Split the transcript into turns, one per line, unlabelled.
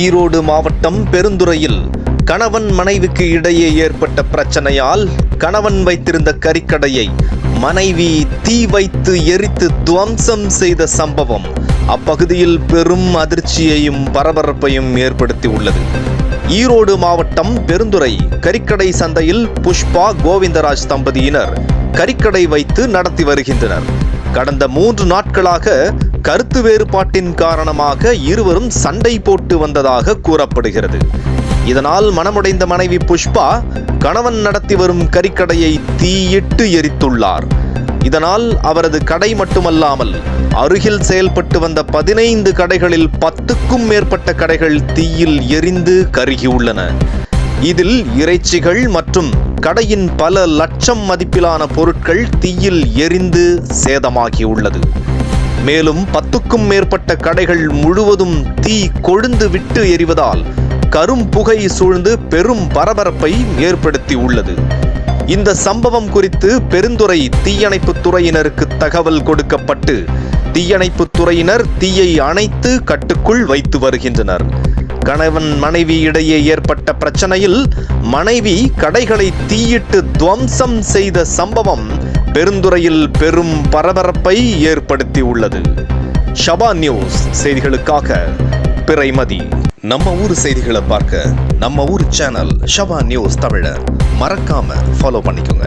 ஈரோடு மாவட்டம் பெருந்துறையில் கணவன் மனைவிக்கு இடையே ஏற்பட்ட பிரச்சனையால் கணவன் வைத்திருந்த கறிக்கடையை மனைவி தீ வைத்து எரித்து துவம்சம் செய்த சம்பவம் அப்பகுதியில் பெரும் அதிர்ச்சியையும் பரபரப்பையும் ஏற்படுத்தி உள்ளது. ஈரோடு மாவட்டம் பெருந்துறை கறிக்கடை சந்தையில் புஷ்பா கோவிந்தராஜ் தம்பதியினர் கறிக்கடை வைத்து நடத்தி வருகின்றனர். கடந்த மூன்று நாட்களாக கருத்து வேறுபாட்டின் காரணமாக இருவரும் சண்டை போட்டு வந்ததாக கூறப்படுகிறது. இதனால் மனமுடைந்த மனைவி புஷ்பா கணவன் நடத்தி வரும் கறிக்கடையை தீயிட்டு எரித்துள்ளார். இதனால் அவரது கடை மட்டுமல்லாமல் அருகில் செயல்பட்டு வந்த பதினைந்து கடைகளில் பத்துக்கும் மேற்பட்ட கடைகள் தீயில் எரிந்து கருகியுள்ளன. இதில் இறைச்சிகள் மற்றும் கடையின் பல லட்சம் மதிப்பிலான பொருட்கள் தீயில் எரிந்து சேதமாகியுள்ளது. மேலும் பத்துக்கும் மேற்பட்ட கடைகள் முழுவதும் தீ கொழுந்து விட்டு எரிவதால் கரும் புகை சூழ்ந்து பெரும் பரபரப்பை ஏற்படுத்தி உள்ளது இந்த சம்பவம் குறித்து பெருந்துறை தீயணைப்பு துறையினருக்கு தகவல் கொடுக்கப்பட்டு தீயணைப்புத் துறையினர் தீயை அணைத்து கட்டுக்குள் வைத்து வருகின்றனர். கணவன் மனைவி இடையே ஏற்பட்ட பிரச்சனையில் மனைவி கடைகளை தீயிட்டு துவம்சம் செய்த சம்பவம் பெருந்துறையில் பெரும் பரபரப்பை ஏற்படுத்தி உள்ளது ஷபா நியூஸ் செய்திகளுக்காக பிறைமதி. நம்ம ஊர் செய்திகளை பார்க்க நம்ம ஊர் சேனல் ஷபா நியூஸ் தமிழ மறக்காம ஃபாலோ பண்ணிக்கோங்க.